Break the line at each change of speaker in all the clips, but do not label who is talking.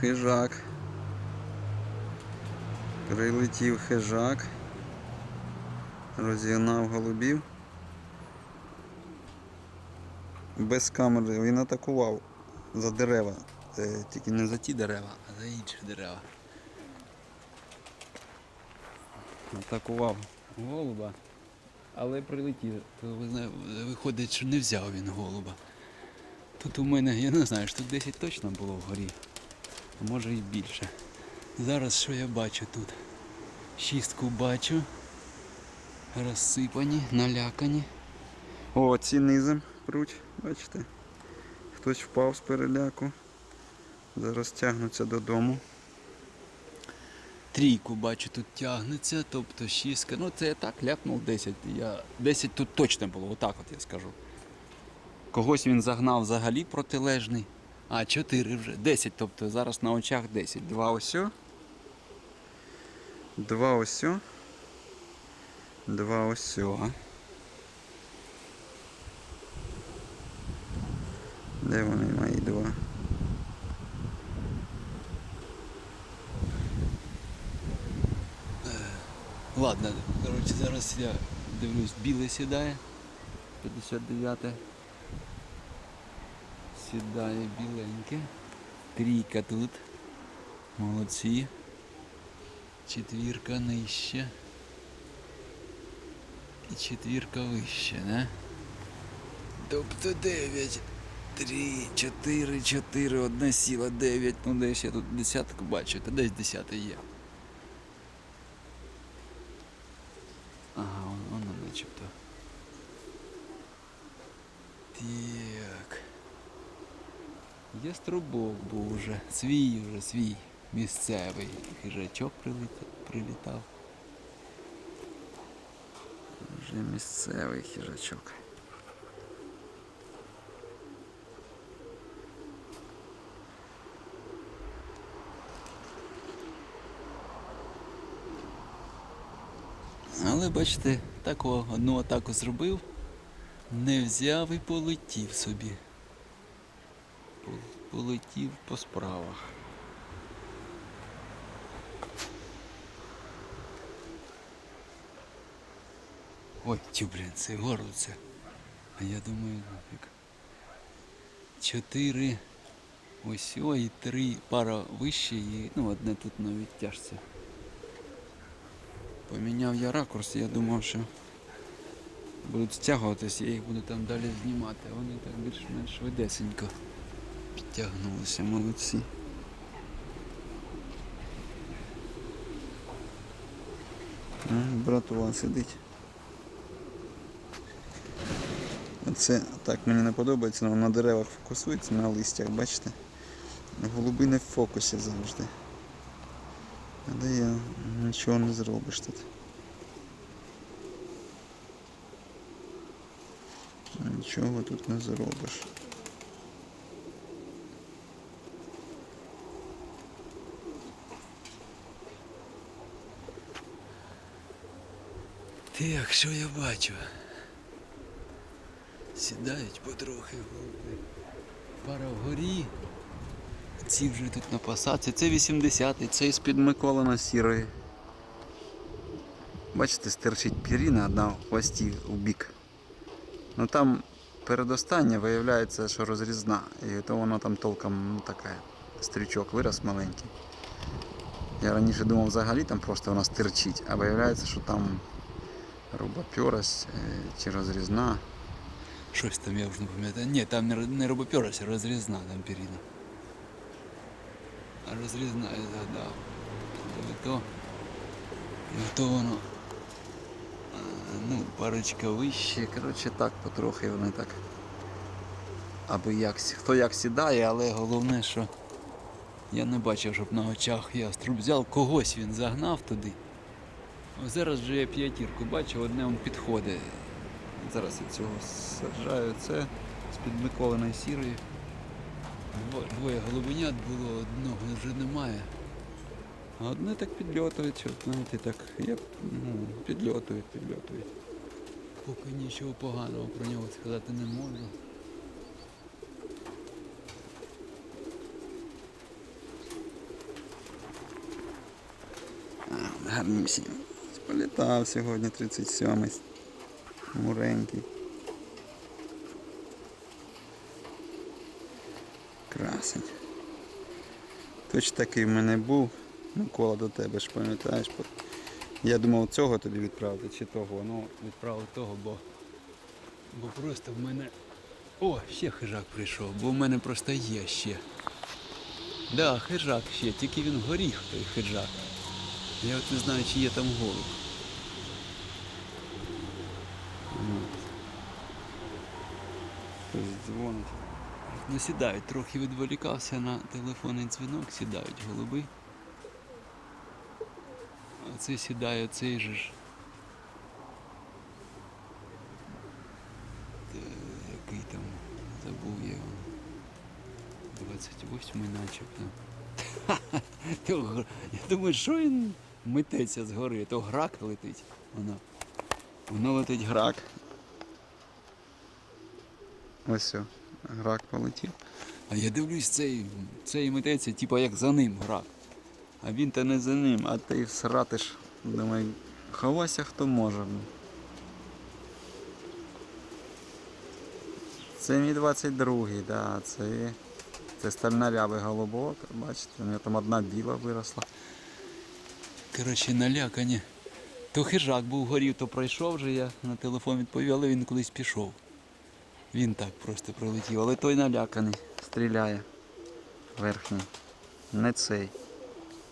Хижак. Прилетів хижак. Розігнав голубів. Без камери він атакував за дерева. Е, Тільки не за ті дерева, а за інші дерева. Атакував голуба, але прилетів. Виходить, що не взяв він голуба. Тут у мене, я не знаю, штук 10 точно було вгорі, а може і більше. Зараз що я бачу тут? Шістку бачу. Розсипані, налякані. О, ці низом пруть, бачите? Хтось впав з переляку. Зараз тягнуться додому. Трійку бачу тут тягнеться, тобто шістка. Ну це я так ляпнув 10. Я... 10 тут точно було, отак от я скажу. Когось він загнав взагалі протилежний. А, 4 вже. 10, тобто зараз на очах 10. Два осьо. Два осьо. Два осьо. Де вони мої два? Ладно, коротше, зараз я дивлюсь, біле сідає. 59 Сідає біленьке. Трійка тут. Молодці. Четвірка нижче. І четвірка вище, не? Тобто 9. 3, 4, 4, одна сіла, 9. Ну десь я тут десятку бачу, та десь десятий є. Ага, вон- воно начебто. Так. Є струбок був уже. Свій уже, свій місцевий. Хижачок прилітав. Вже місцевий хижачок. Але бачите, таку одну атаку зробив, не взяв і полетів собі. Пол- Полетів по справах. Ой, тю, блін, це горло це. А я думаю, нафіг. Чотири. Ось ой, і три пара вище і ну, одне тут на відтяжці. Поміняв я ракурс, я думав, що будуть стягуватись, я їх буду там далі знімати, вони так більш-менш швидесенько підтягнулися, молодці. А, Братова сидить. Це так мені не подобається, але на деревах фокусується, на листях, бачите? Голуби не в фокусі завжди. Але я нічого не зробиш тут. Нічого тут не зробиш. Так, що я бачу? Сідають потрохи голуби. Пара вгорі. Ці вже тут на посадці. Це 80-й, цей з-під Миколина сірої. Бачите, стерчить піріна одна в хвості у бік. Ну там передостання виявляється, що розрізна. І то воно там толком ну, таке. Стрічок вирос маленький. Я раніше думав взагалі там просто вона стирчить, а виявляється, що там рубопьорось е, чи розрізна. Щось там я вже не пам'ятаю. Ні, там не, ро- а розрізна там піріна. А розрізна я згадав. І то, і то воно. Ну, парочка вище. Коротше так потрохи вони так. Аби як, хто як сідає, але головне, що я не бачив, щоб на очах яструб взяв, когось він загнав туди. Зараз вже я п'ятірку бачу, одне він підходить. Зараз я цього саджаю, це з-під Миколиної сірої. Двоє голубенят було, одного вже немає. А одне так підльотує, що знаєте, так я ну, підльотують. підльотує. Поки нічого поганого про нього сказати не можу. Гарні всім. Політав сьогодні 37-й. Муренький. Красень. Точно такий в мене був. Микола до тебе ж пам'ятаєш. Я думав цього тобі відправити чи того. Ну, відправив того, бо, бо просто в мене. О, ще хижак прийшов, бо в мене просто є ще. Да, хижак ще, тільки він горіх той хижак. Я от не знаю, чи є там голуб. Дзвонить. Ну сідають, трохи відволікався на телефонний дзвінок, сідають голуби. А це сідає цей же ж. Який там, забув я його. 28-й начебто. Я думаю, що він митеться з гори, то грак летить. Воно. Воно летить грак. Ось все, грак полетів. А я дивлюсь, цей, цей митеться, типу як за ним грак. А він та не за ним, а ти всратиш. Думаю, ховайся хто може. Це мій 22-й, да, це, це стальнорябий голубок, бачите, у мене там одна біла виросла. Коротше, налякані. То хижак був горів, то пройшов вже, я на телефон відповів, але він кудись пішов. Він так просто пролетів, але той наляканий, стріляє. Верхній. Не цей.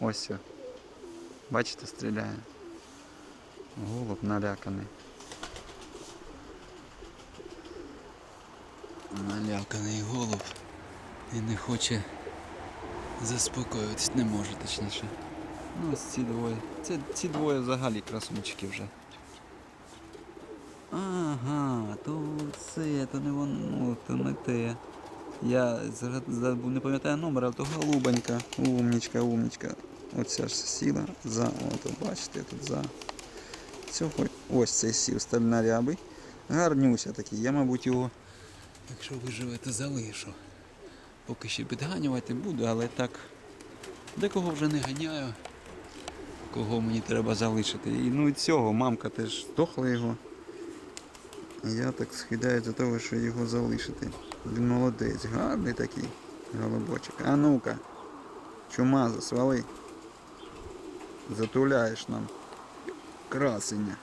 Ось. Бачите, стріляє. Голуб наляканий. Наляканий голуб. І не хоче заспокоїтись, не може точніше. Ну, ось ці двоє. Це ці двоє взагалі красунчики вже. Ага, то це, то не воно, то не те. Я забув, не пам'ятаю номер, але то голубонька, умнічка, умнічка. Оця ж сіла за, от бачите, тут за цього. Ось цей сів стальнорябий. Гарнюся такий. Я, мабуть, його, якщо виживете, залишу. Поки ще підганювати буду, але так. Декого вже не ганяю. Кого мені треба залишити. І ну і цього, мамка теж здохла його. Я так схиляю до того, що його залишити. Він молодець, гарний такий голубочок. А ну-ка, чумаза, свали. Затуляєш нам. Красення.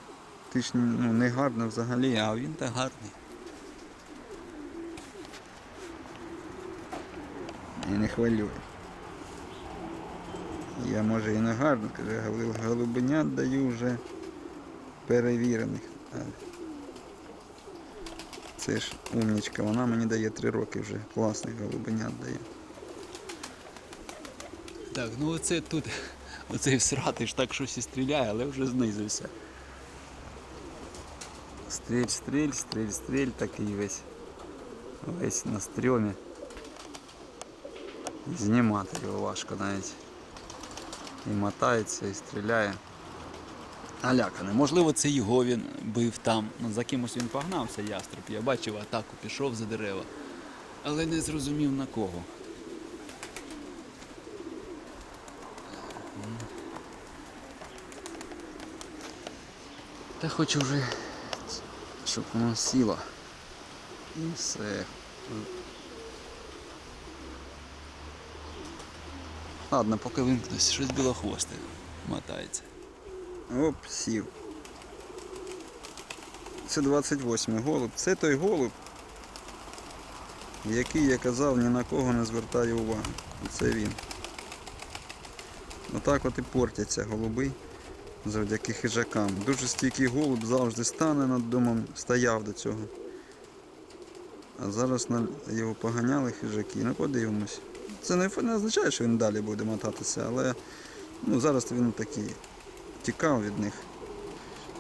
Ти ж ну, не гарна взагалі, а він та гарний. І не хвилюй. Я може і не гарно, каже, голубенят даю вже перевірених. Це ж умнічка, вона мені дає три роки вже. Класних голубенят дає. Так, ну оце тут, оцей всратиш так щось і стріляє, але вже знизився. Стріль, стріль, стріль, стріль, такий весь. Весь на стрьомі. Знімати його важко навіть. І мотається, і стріляє. Наляканий. Можливо, це його він бив там. Ну, за кимось він погнався, ястреб. Я бачив атаку, пішов за дерева. Але не зрозумів на кого. Та хочу вже, щоб воно сіло. І все. Ладно, поки вимкнусь, щось білохвосте мотається. Оп, сів. Це 28-й голуб. Це той голуб, який я казав, ні на кого не звертає уваги. Це він. Отак от і портяться голуби завдяки хижакам. Дуже стійкий голуб завжди стане над домом, стояв до цього. А зараз його поганяли хижаки, ну подивимось. Це не означає, що він далі буде мотатися, але ну, зараз він такий тікав від них.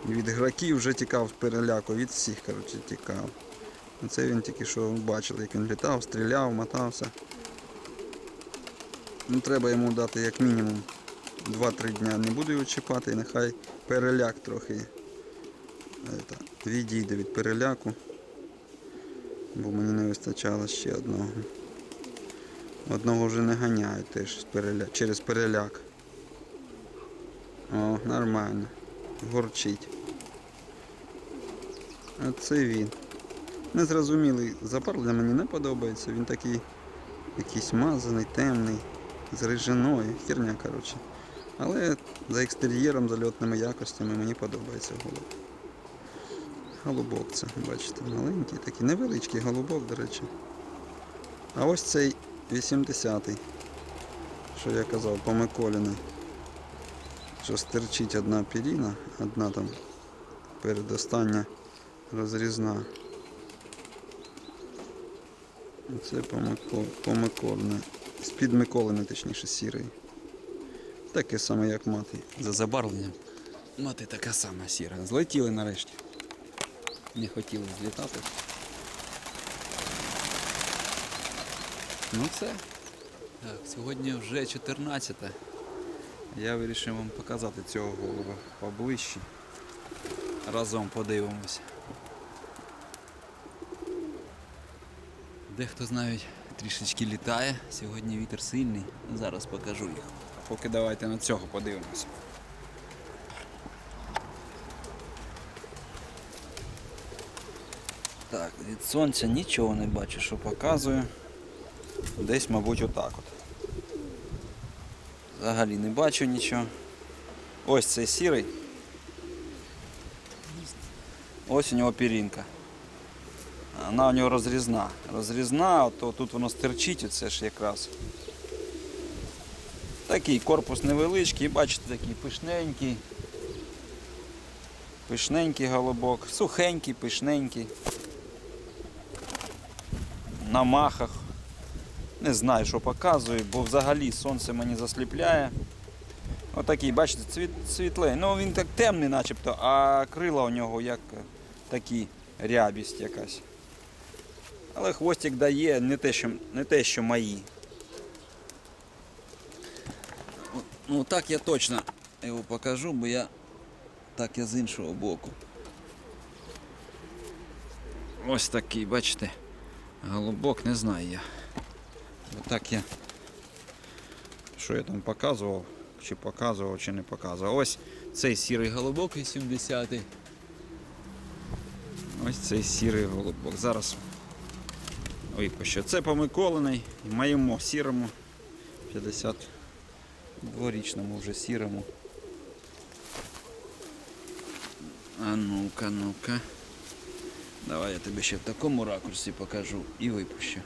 Від граків вже тікав з переляку, від всіх коротше, тікав. Це він тільки що бачив, як він літав, стріляв, мотався. Ну, треба йому дати як мінімум 2-3 дня. Не буду його чіпати, і нехай переляк трохи это, відійде від переляку. Бо мені не вистачало ще одного. Одного вже не ганяють теж через переляк. О, нормально. Горчить. А це він. Незрозумілий запарлення мені не подобається. Він такий якийсь мазаний, темний, з рижиною. Херня, коротше. Але за екстер'єром, за льотними якостями мені подобається голуб. Голубок це, бачите, маленький, такий невеличкий голубок, до речі. А ось цей 80-й, що я казав, по Миколіни. Що стерчить одна піріна, одна там передостання розрізна. Це по, Мико... по Миколіни. З-під Миколини, точніше, сірий. Таке саме, як мати. За забарвленням. Мати така сама сіра. Злетіли нарешті. Не хотіли злітати. Ну це. Так, сьогодні вже 14. Я вирішив вам показати цього голуба поближче. Разом подивимося. Дехто навіть трішечки літає. Сьогодні вітер сильний. Зараз покажу їх. Поки давайте на цього подивимося. Так, від сонця нічого не бачу, що показує. Десь, мабуть, отак от. Взагалі не бачу нічого. Ось цей сірий. Ось у нього пірінка. Вона у нього розрізна. Розрізна, то тут воно стерчить, оце ж якраз. Такий корпус невеличкий, бачите, такий пишненький. Пишненький голубок, сухенький, пишненький. На махах. Не знаю, що показує, бо взагалі сонце мені засліпляє. Отакий, бачите, цвіт, світлей. Ну він так темний начебто, а крила у нього як такі рябість якась. Але хвостик дає не те, що, не те, що мої. Ну так я точно його покажу, бо я так я з іншого боку. Ось такий, бачите, голубок, не знаю я. Отак я. Що я там показував? Чи показував, чи не показував. Ось цей сірий голубок 80-й. Ось цей сірий голубок. Зараз випущу. Це по Миколиний, моєму сірому 52-річному вже сірому. А ну-ка, ну-ка. Давай я тобі ще в такому ракурсі покажу і випущу.